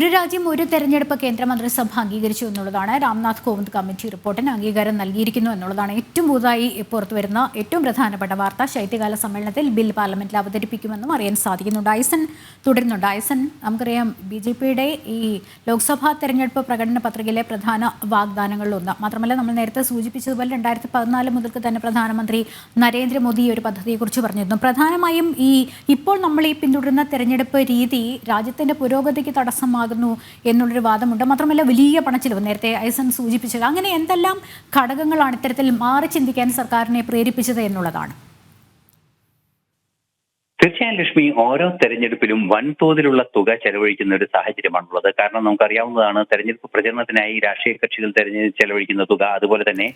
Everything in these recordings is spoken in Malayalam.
ഒരു രാജ്യം ഒരു തെരഞ്ഞെടുപ്പ് കേന്ദ്രമന്ത്രിസഭ അംഗീകരിച്ചു എന്നുള്ളതാണ്. രാംനാഥ് കോവിന്ദ് കമ്മിറ്റി റിപ്പോർട്ടിന് അംഗീകാരം നൽകിയിരിക്കുന്നു എന്നുള്ളതാണ് ഏറ്റവും പുതുതായി പുറത്തുവരുന്ന ഏറ്റവും പ്രധാനപ്പെട്ട വാർത്ത. ശൈത്യകാല സമ്മേളനത്തിൽ ബിൽ പാർലമെന്റിൽ അവതരിപ്പിക്കുമെന്നും അറിയാൻ സാധിക്കുന്നുണ്ട്. ഐസൻ തുടരുന്നുണ്ട്. ഐസൻ നമുക്കറിയാം ബി ജെ പിയുടെ ഈ ലോക്സഭാ തെരഞ്ഞെടുപ്പ് പ്രകടന പത്രികയിലെ പ്രധാന വാഗ്ദാനങ്ങളിലൊന്ന്. മാത്രമല്ല നമ്മൾ നേരത്തെ സൂചിപ്പിച്ചതുപോലെ രണ്ടായിരത്തി പതിനാല് മുതൽക്ക് തന്നെ പ്രധാനമന്ത്രി നരേന്ദ്രമോദി ഈ ഒരു പദ്ധതിയെക്കുറിച്ച് പറഞ്ഞിരുന്നു. പ്രധാനമായും ഈ ഇപ്പോൾ നമ്മൾ ഈ പിന്തുടരുന്ന തെരഞ്ഞെടുപ്പ് രീതി രാജ്യത്തിന്റെ പുരോഗതിക്ക് തടസ്സമാകുന്നു എന്നുള്ളൊരു വാദമുണ്ട്. മാത്രമല്ല വലിയ പണച്ചിലവ്. നേരത്തെ ഐസൻ സൂചിപ്പിച്ചത്. അങ്ങനെ എന്തെല്ലാം ഘടകങ്ങളാണ് ഇത്തരത്തിൽ മാറി ചിന്തിക്കാൻ സർക്കാരിനെ പ്രേരിപ്പിച്ചത് എന്നുള്ളതാണ്. തീർച്ചയായും ലക്ഷ്മി ഓരോ തെരഞ്ഞെടുപ്പിലും വൻതോതിലുള്ള തുക ചെലവഴിക്കുന്ന ഒരു സാഹചര്യമാണുള്ളത്. കാരണം നമുക്കറിയാവുന്നതാണ് തെരഞ്ഞെടുപ്പ് പ്രചരണത്തിനായി രാഷ്ട്രീയ കക്ഷികൾ തെരഞ്ഞെ ചെലവഴിക്കുന്ന തുക അതുപോലെ തന്നെ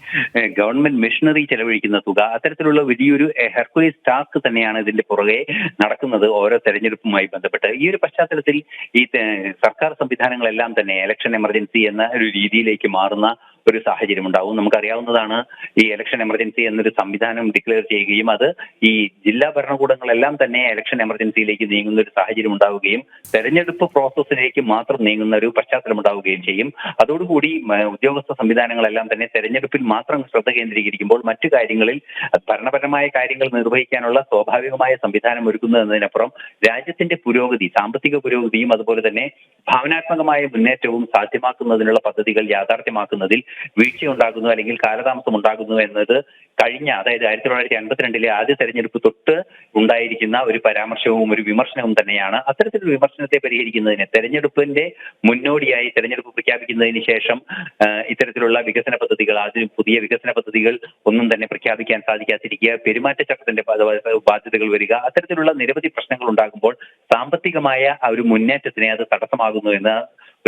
ഗവൺമെന്റ് മിഷനറി ചെലവഴിക്കുന്ന തുക അത്തരത്തിലുള്ള വലിയൊരു ഹെർക്കുലീസ് ടാസ്ക് തന്നെയാണ് ഇതിന്റെ പുറകെ നടക്കുന്നത് ഓരോ തെരഞ്ഞെടുപ്പുമായി ബന്ധപ്പെട്ട്. ഈ ഒരു പശ്ചാത്തലത്തിൽ ഈ സർക്കാർ സംവിധാനങ്ങളെല്ലാം തന്നെ ഇലക്ഷൻ എമർജൻസി എന്ന ഒരു രീതിയിലേക്ക് മാറുന്ന ഒരു സാഹചര്യം ഉണ്ടാവും. നമുക്കറിയാവുന്നതാണ് ഈ ഇലക്ഷൻ എമർജൻസി എന്നൊരു സംവിധാനം ഡിക്ലെയർ ചെയ്യുകയും അത് ഈ ജില്ലാ ഭരണകൂടങ്ങളെല്ലാം തന്നെ ഇലക്ഷൻ എമർജൻസിയിലേക്ക് നീങ്ങുന്ന ഒരു സാഹചര്യം ഉണ്ടാവുകയും തെരഞ്ഞെടുപ്പ് പ്രോസസ്സിലേക്ക് മാത്രം നീങ്ങുന്ന ഒരു പശ്ചാത്തലം ഉണ്ടാവുകയും ചെയ്യും. അതോടുകൂടി ഉദ്യോഗസ്ഥ സംവിധാനങ്ങളെല്ലാം തന്നെ തെരഞ്ഞെടുപ്പിൽ മാത്രം ശ്രദ്ധ കേന്ദ്രീകരിക്കുമ്പോൾ മറ്റു കാര്യങ്ങളിൽ ഭരണപരമായ കാര്യങ്ങൾ നിർവഹിക്കാനുള്ള സ്വാഭാവികമായ സംവിധാനം ഒരുക്കുന്നു എന്നതിനപ്പുറം രാജ്യത്തിന്റെ പുരോഗതി സാമ്പത്തിക പുരോഗതിയും അതുപോലെ തന്നെ ഭാവനാത്മകമായ മുന്നേറ്റവും സാധ്യമാക്കുന്നതിനുള്ള പദ്ധതികൾ യാഥാർത്ഥ്യമാക്കുന്നതിൽ വീഴ്ചയുണ്ടാകുന്നു അല്ലെങ്കിൽ കാലതാമസം ഉണ്ടാകുന്നു എന്നത് കഴിഞ്ഞ അതായത് ആയിരത്തി തൊള്ളായിരത്തി അൻപത്തിരണ്ടിലെ ആദ്യ തെരഞ്ഞെടുപ്പ് തൊട്ട് ഉണ്ടായിരിക്കുന്ന ഒരു പരാമർശവും ഒരു വിമർശനവും തന്നെയാണ്. അത്തരത്തിലൊരു വിമർശനത്തെ പരിഹരിക്കുന്നതിന് തെരഞ്ഞെടുപ്പിന്റെ മുന്നോടിയായി തെരഞ്ഞെടുപ്പ് പ്രഖ്യാപിക്കുന്നതിന് ശേഷം ഇത്തരത്തിലുള്ള വികസന പദ്ധതികൾ ആദ്യം പുതിയ വികസന പദ്ധതികൾ ഒന്നും തന്നെ പ്രഖ്യാപിക്കാൻ സാധിക്കാതിരിക്കുക പെരുമാറ്റച്ചട്ടത്തിന്റെ ബാധ്യതകൾ വരിക അത്തരത്തിലുള്ള നിരവധി പ്രശ്നങ്ങൾ ഉണ്ടാകുമ്പോൾ സാമ്പത്തികമായ ആ ഒരു മുന്നേറ്റത്തിനെ അത് തടസ്സമാകുന്നു എന്ന്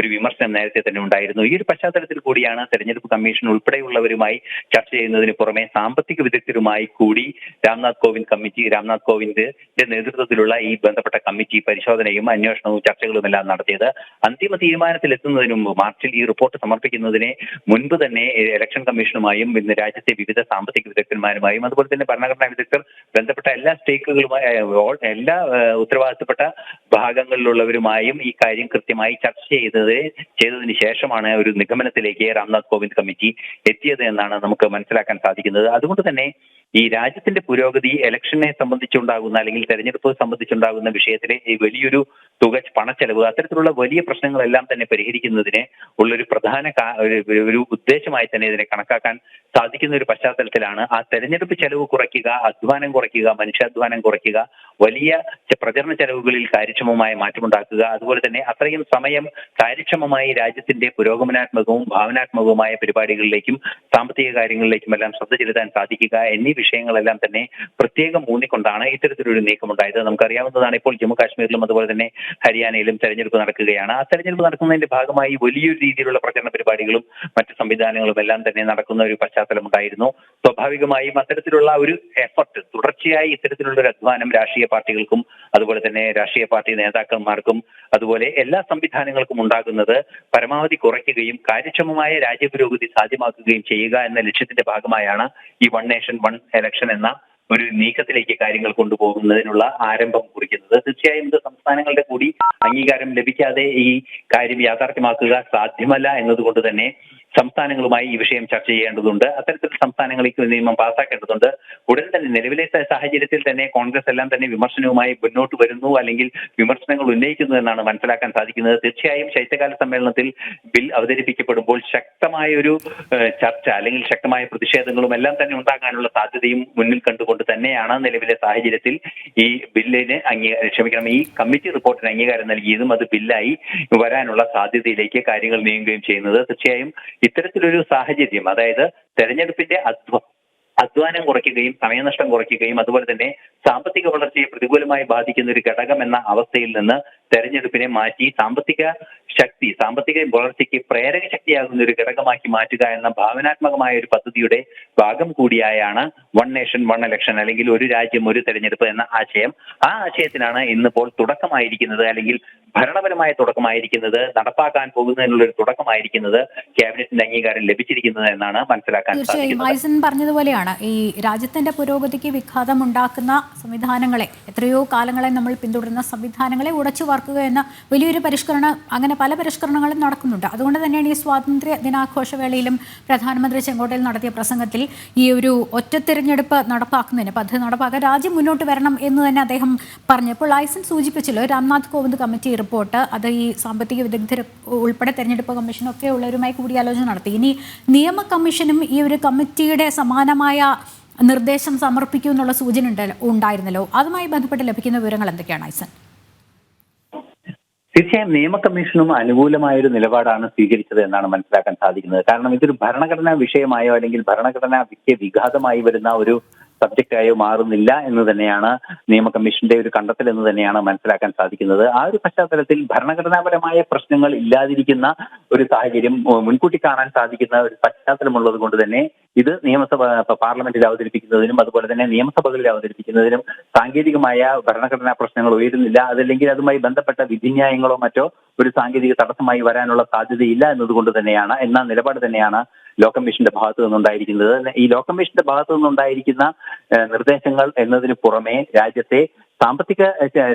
ഒരു വിമർശനം നേരത്തെ തന്നെ ഉണ്ടായിരുന്നു. ഈ ഒരു പശ്ചാത്തലത്തിൽ കൂടിയാണ് തെരഞ്ഞെടുപ്പ് കമ്മീഷൻ ഉൾപ്പെടെയുള്ളവരുമായി ചർച്ച ചെയ്യുന്നതിന് പുറമെ സാമ്പത്തിക വിദഗ്ധരുമായി കൂടി രാംനാഥ് കോവിന്ദ് കമ്മിറ്റി രാംനാഥ് കോവിന്ദിന്റെ നേതൃത്വത്തിലുള്ള ഈ ബന്ധപ്പെട്ട കമ്മിറ്റി പരിശോധനയും അന്വേഷണവും ചർച്ചകളും എല്ലാം നടത്തിയത്. അന്തിമ തീരുമാനത്തിൽ എത്തുന്നതിന് മുമ്പ് മാർച്ചിൽ ഈ റിപ്പോർട്ട് സമർപ്പിക്കുന്നതിന് മുൻപ് തന്നെ ഇലക്ഷൻ കമ്മീഷനുമായും ഇന്ന് രാജ്യത്തെ വിവിധ സാമ്പത്തിക വിദഗ്ധന്മാരുമായും അതുപോലെ തന്നെ ഭരണഘടനാ വിദഗ്ധർ ബന്ധപ്പെട്ട എല്ലാ സ്റ്റേക്കുകളുമായി എല്ലാ ഉത്തരവാദിത്തപ്പെട്ട ഭാഗങ്ങളിലുള്ളവരുമായും ഈ കാര്യം കൃത്യമായി ചർച്ച ചെയ്തത് ചെയ്തതിന് ശേഷമാണ് ഒരു നിഗമനത്തിലേക്ക് രാംനാഥ് കോവിന്ദ് കമ്മിറ്റി എത്തിയത് എന്നാണ് നമുക്ക് മനസ്സിലാക്കാൻ സാധിക്കുന്നത്. അതുകൊണ്ട് തന്നെ ഈ രാജ്യത്തിന്റെ പുരോഗതി ഇലക്ഷനെ സംബന്ധിച്ചുണ്ടാകുന്ന അല്ലെങ്കിൽ തെരഞ്ഞെടുപ്പ് സംബന്ധിച്ചുണ്ടാകുന്ന വിഷയത്തിലെ ഈ വലിയൊരു തുക പണച്ചെലവ് അത്തരത്തിലുള്ള വലിയ പ്രശ്നങ്ങളെല്ലാം തന്നെ പരിഹരിക്കുന്നതിന് ഉള്ളൊരു പ്രധാന ഒരു ഉദ്ദേശമായി തന്നെ ഇതിനെ കണക്കാക്കാൻ സാധിക്കുന്ന ഒരു പശ്ചാത്തലത്തിലാണ്. ആ തെരഞ്ഞെടുപ്പ് ചെലവ് കുറയ്ക്കുക അധ്വാനം കുറയ്ക്കുക മനുഷ്യാധ്വാനം കുറയ്ക്കുക വലിയ പ്രചരണ ചെലവുകളിൽ കാര്യക്ഷമമായ മാറ്റമുണ്ടാക്കുക. അതുപോലെ തന്നെ അത്രയും സമയം കാര്യക്ഷമമായി രാജ്യത്തിന്റെ പുരോഗമനാത്മകവും ഭാവനാത്മകവുമായ പരിപാടികളിലേക്കും സാമ്പത്തിക കാര്യങ്ങളിലേക്കും എല്ലാം ശ്രദ്ധ ചെലുത്താൻ സാധിക്കുക എന്നീ വിഷയങ്ങളെല്ലാം തന്നെ പ്രത്യേകം ഊന്നിക്കൊണ്ടാണ് ഇത്തരത്തിലൊരു നീക്കമുണ്ടായത്. നമുക്കറിയാവുന്നതാണ് ഇപ്പോൾ ജമ്മു കാശ്മീരിലും അതുപോലെ തന്നെ ഹരിയാനയിലും തെരഞ്ഞെടുപ്പ് നടക്കുകയാണ്. ആ തെരഞ്ഞെടുപ്പ് നടക്കുന്നതിന്റെ ഭാഗമായി വലിയൊരു രീതിയിലുള്ള പ്രചരണ പരിപാടികളും മറ്റ് സംവിധാനങ്ങളും എല്ലാം തന്നെ നടക്കുന്ന ഒരു പശ്ചാത്തലമുണ്ടായിരുന്നു. സ്വാഭാവികമായും അത്തരത്തിലുള്ള ഒരു എഫർട്ട് തുടർച്ചയായി ഇത്തരത്തിലുള്ള ഒരു അധ്വാനം രാഷ്ട്രീയ പാർട്ടികൾക്കും അതുപോലെ തന്നെ രാഷ്ട്രീയ പാർട്ടി നേതാക്കന്മാർക്കും അതുപോലെ എല്ലാ സംവിധാനങ്ങൾക്കും ഉണ്ടാകുന്നത് പരമാവധി കുറയ്ക്കുകയും കാര്യക്ഷമമായ രാജ്യപുരോഗതി സാധ്യമാക്കുകയും ചെയ്യുക എന്ന ലക്ഷ്യത്തിന്റെ ഭാഗമായാണ് ഈ വൺ നേഷൻ വൺ എലക്ഷൻ എന്ന ഒരു നീക്കത്തിലേക്ക് കാര്യങ്ങൾ കൊണ്ടുപോകുന്നതിനുള്ള ആരംഭം കുറിക്കുന്നത്. തീർച്ചയായും ഇത് സംസ്ഥാനങ്ങളുടെ കൂടി അംഗീകാരം ലഭിക്കാതെ ഈ കാര്യം യാഥാർത്ഥ്യമാക്കുക സാധ്യമല്ല എന്നതുകൊണ്ട് തന്നെ സംസ്ഥാനങ്ങളുമായി ഈ വിഷയം ചർച്ച ചെയ്യേണ്ടതുണ്ട്. അത്തരത്തിൽ സംസ്ഥാനങ്ങളിലേക്ക് നിയമം പാസാക്കേണ്ടതുണ്ട്. ഉടൻ തന്നെ നിലവിലെ സാഹചര്യത്തിൽ തന്നെ കോൺഗ്രസ് എല്ലാം തന്നെ വിമർശനവുമായി മുന്നോട്ട് വരുന്നു. അല്ലെങ്കിൽ വിമർശനങ്ങൾ ഉന്നയിക്കുന്നു എന്നാണ് മനസ്സിലാക്കാൻ സാധിക്കുന്നത്. തീർച്ചയായും ശൈത്യകാല സമ്മേളനത്തിൽ ബിൽ അവതരിപ്പിക്കപ്പെടുമ്പോൾ ശക്തമായ ഒരു ചർച്ച അല്ലെങ്കിൽ ശക്തമായ പ്രതിഷേധങ്ങളും എല്ലാം തന്നെ ഉണ്ടാകാനുള്ള സാധ്യതയും മുന്നിൽ കണ്ടുകൊണ്ട് തന്നെയാണ് നിലവിലെ സാഹചര്യത്തിൽ ഈ ബില്ലിന് അംഗീകാരം ക്ഷമിക്കണം ഈ കമ്മിറ്റി റിപ്പോർട്ടിന് അംഗീകാരം നൽകിയതും അത് ബില്ലായി വരാനുള്ള സാധ്യതയിലേക്ക് കാര്യങ്ങൾ നീങ്ങുകയും ചെയ്യുന്നത്. തീർച്ചയായും ഇത്തരത്തിലൊരു സാഹചര്യം അതായത് തെരഞ്ഞെടുപ്പിന്റെ അധ്വ അധ്വാനം കുറയ്ക്കുകയും സമയനഷ്ടം കുറയ്ക്കുകയും അതുപോലെ തന്നെ സാമ്പത്തിക വളർച്ചയെ പ്രതികൂലമായി ബാധിക്കുന്ന ഒരു ഘടകം എന്ന അവസ്ഥയിൽ നിന്ന് തെരഞ്ഞെടുപ്പിനെ മാറ്റി സാമ്പത്തിക ശക്തി സാമ്പത്തിക വളർച്ചയ്ക്ക് പ്രേരക ശക്തിയാകുന്ന ഒരു ഘടകമാക്കി മാറ്റുക എന്ന ഭാവനാത്മകമായ ഒരു പദ്ധതിയുടെ ഭാഗം കൂടിയായാണ് വൺ നേഷൻ വൺ ഇലക്ഷൻ അല്ലെങ്കിൽ ഒരു രാജ്യം ഒരു തെരഞ്ഞെടുപ്പ് എന്ന ആശയം. ആ ആശയത്തിനാണ് ഇന്നിപ്പോൾ തുടക്കമായിരിക്കുന്നത് അല്ലെങ്കിൽ ഭരണപരമായ തുടക്കമായിരിക്കുന്നത് നടപ്പാക്കാൻ പോകുന്നതിനുള്ള ഒരു തുടക്കമായിരിക്കുന്നത് ക്യാബിനറ്റിന്റെ അംഗീകാരം ലഭിച്ചിരിക്കുന്നത് എന്നാണ് മനസ്സിലാക്കാൻ തീർച്ചയായും ഐസൻ പറഞ്ഞതുപോലെയാണ് ഈ രാജ്യത്തിന്റെ പുരോഗതിക്ക് വിഘാതം ഉണ്ടാക്കുന്ന സംവിധാനങ്ങളെ എത്രയോ കാലങ്ങളെ നമ്മൾ പിന്തുടരുന്ന സംവിധാനങ്ങളെ ഉടച്ചു പാർക്കുക എന്ന വലിയൊരു പരിഷ്കരണം അങ്ങനെ പല പരിഷ്കരണങ്ങളും നടക്കുന്നുണ്ട്. അതുകൊണ്ട് തന്നെയാണ് ഈ സ്വാതന്ത്ര്യ ദിനാഘോഷവേളയിലും പ്രധാനമന്ത്രി ചെങ്കോട്ടയിൽ നടത്തിയ പ്രസംഗത്തിൽ ഈ ഒരു ഒറ്റ തിരഞ്ഞെടുപ്പ് നടപ്പാക്കുന്നതിന് പദ്ധതി നടപ്പാക്കാൻ രാജ്യം മുന്നോട്ട് വരണം എന്ന് തന്നെ അദ്ദേഹം പറഞ്ഞപ്പോൾ ലൈസൻസ് സൂചിപ്പിച്ചല്ലോ. രാംനാഥ് കോവിന്ദ് കമ്മിറ്റി റിപ്പോർട്ട് അത് ഈ സാമ്പത്തിക വിദഗ്ധർ ഉൾപ്പെടെ തെരഞ്ഞെടുപ്പ് കമ്മീഷനൊക്കെ ഉള്ളവരുമായി കൂടിയാലോചന നടത്തി. ഇനി നിയമ കമ്മീഷനും ഈ ഒരു കമ്മിറ്റിയുടെ സമാനമായ നിർദ്ദേശം സമർപ്പിക്കൂ എന്നുള്ള സൂചന ഉണ്ട് ഉണ്ടായിരുന്നല്ലോ. അതുമായി ബന്ധപ്പെട്ട് ലഭിക്കുന്ന വിവരങ്ങൾ എന്തൊക്കെയാണ് ഐസൻ? തീർച്ചയായും നിയമ കമ്മീഷനും അനുകൂലമായ ഒരു നിലപാടാണ് സ്വീകരിച്ചത് എന്നാണ് മനസ്സിലാക്കാൻ സാധിക്കുന്നത്. കാരണം ഇതൊരു ഭരണഘടനാ വിഷയമായോ അല്ലെങ്കിൽ ഭരണഘടനാ വിഷയ വിഘാതമായി വരുന്ന ഒരു സബ്ജക്റ്റായോ മാറുന്നില്ല എന്ന് തന്നെയാണ് നിയമ കമ്മീഷന്റെ ഒരു കണ്ടെത്തൽ എന്ന് തന്നെയാണ് മനസ്സിലാക്കാൻ സാധിക്കുന്നത്. ആ ഒരു പശ്ചാത്തലത്തിൽ ഭരണഘടനാപരമായ പ്രശ്നങ്ങൾ ഇല്ലാതിരിക്കുന്ന ഒരു സാഹചര്യം മുൻകൂട്ടി കാണാൻ സാധിക്കുന്ന ഒരു പശ്ചാത്തലമുള്ളത് കൊണ്ട് തന്നെ ഇത് നിയമസഭ പാർലമെന്റിൽ അവതരിപ്പിക്കുന്നതിനും അതുപോലെ തന്നെ നിയമസഭകളിൽ അവതരിപ്പിക്കുന്നതിനും സാങ്കേതികമായ ഭരണഘടനാ പ്രശ്നങ്ങൾ ഉയരുന്നില്ല. അതല്ലെങ്കിൽ അതുമായി ബന്ധപ്പെട്ട വിധിന്യായങ്ങളോ മറ്റോ ഒരു സാങ്കേതിക തടസ്സമായി വരാനുള്ള സാധ്യതയില്ല എന്നതുകൊണ്ട് തന്നെയാണ്. എന്ന നിലപാട് തന്നെയാണ് ലോ കമ്മീഷന്റെ ഭാഗത്തു നിന്നുണ്ടായിരിക്കുന്നത് ഈ ലോ കമ്മീഷന്റെ ഭാഗത്തു നിന്നുണ്ടായിരിക്കുന്ന നിർദ്ദേശങ്ങൾ എന്നതിന് പുറമെ രാജ്യത്തെ സാമ്പത്തിക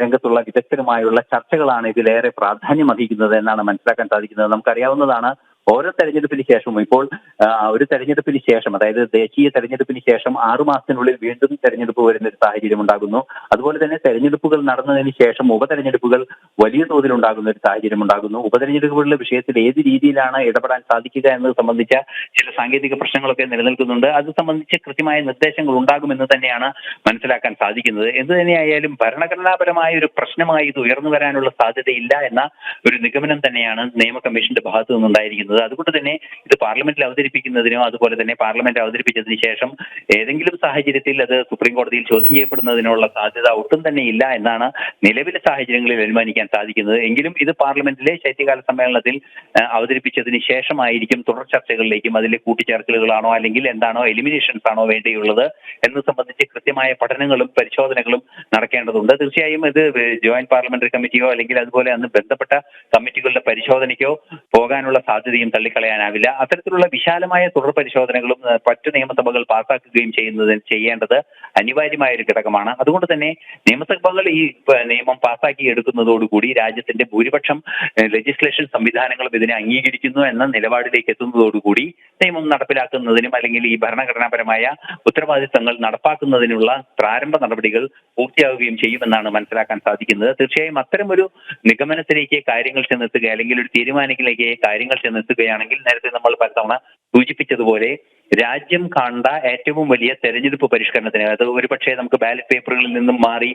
രംഗത്തുള്ള വിദഗ്ധരുമായുള്ള ചർച്ചകളാണ് ഇതിലേറെ പ്രാധാന്യം അർഹിക്കുന്നത് എന്നാണ് മനസ്സിലാക്കാൻ സാധിക്കുന്നത്. നമുക്കറിയാവുന്നതാണ് ഓരോ തെരഞ്ഞെടുപ്പിന് ശേഷവും ഇപ്പോൾ ഒരു തെരഞ്ഞെടുപ്പിന് ശേഷം അതായത് ദേശീയ തെരഞ്ഞെടുപ്പിന് ശേഷം ആറു മാസത്തിനുള്ളിൽ വീണ്ടും തെരഞ്ഞെടുപ്പ് വരുന്ന ഒരു സാഹചര്യം ഉണ്ടാകുന്നു അതുപോലെ തന്നെ തെരഞ്ഞെടുപ്പുകൾ നടന്നതിന് ശേഷം ഉപതെരഞ്ഞെടുപ്പുകൾ വലിയ തോതിൽ ഉണ്ടാകുന്ന ഒരു സാഹചര്യം ഉണ്ടാകുന്നു ഉപതെരഞ്ഞെടുപ്പുകളുടെ വിഷയത്തിൽ ഏത് രീതിയിലാണ് ഇടപെടാൻ സാധിക്കുക എന്നത് സംബന്ധിച്ച ചില സാങ്കേതിക പ്രശ്നങ്ങളൊക്കെ നിലനിൽക്കുന്നുണ്ട്. അത് സംബന്ധിച്ച് കൃത്യമായ നിർദ്ദേശങ്ങൾ ഉണ്ടാകുമെന്ന് തന്നെയാണ് മനസ്സിലാക്കാൻ സാധിക്കുന്നത്. എന്ത് തന്നെയായാലും ഭരണഘടനാപരമായ ഒരു പ്രശ്നമായി ഇത് ഉയർന്നു വരാനുള്ള സാധ്യതയില്ല എന്ന ഒരു നിഗമനം തന്നെയാണ് നിയമ കമ്മീഷന്റെ ഭാഗത്തു നിന്നുണ്ടായിരിക്കുന്നത് അതുകൊണ്ട് തന്നെ ഇത് പാർലമെന്റിൽ അവതരിപ്പിക്കുന്നതിനോ അതുപോലെ തന്നെ പാർലമെന്റ് അവതരിപ്പിച്ചതിന് ശേഷം ഏതെങ്കിലും സാഹചര്യത്തിൽ അത് സുപ്രീം കോടതിയിൽ ചോദ്യം ചെയ്യപ്പെടുന്നതിനുള്ള സാധ്യത ഒട്ടും തന്നെ ഇല്ല എന്നാണ് നിലവിലെ സാഹചര്യങ്ങളിൽ അനുമാനിക്കാൻ സാധിക്കുന്നത്. എങ്കിലും ഇത് പാർലമെന്റിലെ ശൈത്യകാല സമ്മേളനത്തിൽ അവതരിപ്പിച്ചതിന് ശേഷമായിരിക്കും തുടർ ചർച്ചകളിലേക്കും അതിലെ കൂട്ടിച്ചേർക്കലുകളാണോ അല്ലെങ്കിൽ എന്താണോ എലിമിനേഷൻസ് ആണോ വേണ്ടിയുള്ളത് എന്ന് സംബന്ധിച്ച് കൃത്യമായ പഠനങ്ങളും പരിശോധനകളും നടക്കേണ്ടതുണ്ട്. തീർച്ചയായും ഇത് ജോയിന്റ് പാർലമെന്ററി കമ്മിറ്റിയോ അല്ലെങ്കിൽ അതുപോലെ അന്ന് ബന്ധപ്പെട്ട കമ്മിറ്റികളുടെ പരിശോധനയ്ക്കോ പോകാനുള്ള സാധ്യതയും തള്ളിക്കളയാനാവില്ല. അത്തരത്തിലുള്ള വിശാലമായ തുടർ പരിശോധനകളും മറ്റ് നിയമസഭകൾ പാസാക്കുകയും ചെയ്യുന്നത് ചെയ്യേണ്ടത് അനിവാര്യമായ ഒരു ഘടകമാണ്. അതുകൊണ്ട് തന്നെ നിയമസഭകൾ ഈ നിയമം പാസാക്കി എടുക്കുന്നതോടുകൂടി രാജ്യത്തിന്റെ ഭൂരിപക്ഷം ലെജിസ്ലേഷൻ സംവിധാനങ്ങളും ഇതിനെ അംഗീകരിക്കുന്നു എന്ന നിലപാടിലേക്ക് എത്തുന്നതോടുകൂടി നിയമം നടപ്പിലാക്കുന്നതിനും അല്ലെങ്കിൽ ഈ ഭരണഘടനാപരമായ ഉത്തരവാദിത്തങ്ങൾ നടപ്പാക്കുന്നതിനുള്ള പ്രാരംഭ നടപടികൾ പൂർത്തിയാവുകയും ചെയ്യുമെന്നാണ് മനസ്സിലാക്കാൻ സാധിക്കുന്നത്. തീർച്ചയായും അത്തരമൊരു നിഗമനത്തിലേക്ക് കാര്യങ്ങൾ ചെന്നെത്തുക അല്ലെങ്കിൽ ഒരു തീരുമാനത്തിലേക്ക് കാര്യങ്ങൾ ചെന്നെത്തുകയാണെങ്കിൽ നേരത്തെ നമ്മൾ പലതവണ സൂചിപ്പിച്ചതുപോലെ രാജ്യം കണ്ട ഏറ്റവും വലിയ തെരഞ്ഞെടുപ്പ് പരിഷ്കരണത്തിന് അത് ഒരുപക്ഷെ നമുക്ക് ബാലറ്റ് പേപ്പറുകളിൽ നിന്നും മാറി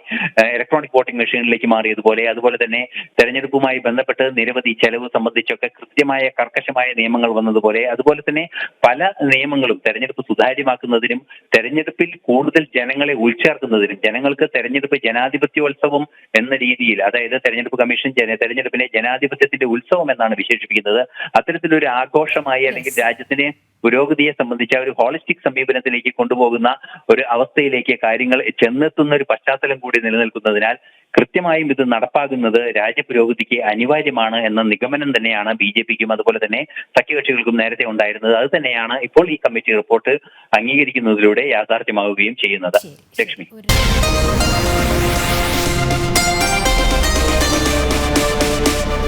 ഇലക്ട്രോണിക് വോട്ടിംഗ് മെഷീനിലേക്ക് മാറിയതുപോലെ അതുപോലെ തന്നെ തെരഞ്ഞെടുപ്പുമായി ബന്ധപ്പെട്ട് നിരവധി ചെലവ് സംബന്ധിച്ചൊക്കെ കൃത്യമായ കർക്കശമായ നിയമങ്ങൾ വന്നതുപോലെ അതുപോലെ തന്നെ പല നിയമങ്ങളും തെരഞ്ഞെടുപ്പ് സുതാര്യമാക്കുന്നതിനും തെരഞ്ഞെടുപ്പിൽ കൂടുതൽ ജനങ്ങളെ ഉൾച്ചേർക്കുന്നതിനും ജനങ്ങൾക്ക് തെരഞ്ഞെടുപ്പ് ജനാധിപത്യോത്സവം എന്ന രീതിയിൽ അതായത് തെരഞ്ഞെടുപ്പ് കമ്മീഷൻ തെരഞ്ഞെടുപ്പിനെ ജനാധിപത്യത്തിന്റെ ഉത്സവം എന്നാണ് വിശേഷിപ്പിക്കുന്നത് അത്തരത്തിലൊരു ആഘോഷമായി അല്ലെങ്കിൽ രാജ്യത്തിനെ പുരോഗതിയെ സംബന്ധിച്ച ഒരു ഹോളിസ്റ്റിക് സമീപനത്തിലേക്ക് കൊണ്ടുപോകുന്ന ഒരു അവസ്ഥയിലേക്ക് കാര്യങ്ങൾ ചെന്നെത്തുന്ന ഒരു പശ്ചാത്തലം കൂടി നിലനിൽക്കുന്നതിനാൽ കൃത്യമായും ഇത് നടപ്പാകുന്നത് രാജ്യപുരോഗതിക്ക് അനിവാര്യമാണ് എന്ന നിഗമനം തന്നെയാണ് ബി ജെ പിക്കും അതുപോലെ തന്നെ സഖ്യകക്ഷികൾക്കും നേരത്തെ ഉണ്ടായിരുന്നത്. അത് തന്നെയാണ് ഇപ്പോൾ ഈ കമ്മിറ്റി റിപ്പോർട്ട് അംഗീകരിക്കുന്നതിലൂടെ യാഥാർത്ഥ്യമാവുകയും ചെയ്യുന്നത്. ലക്ഷ്മി.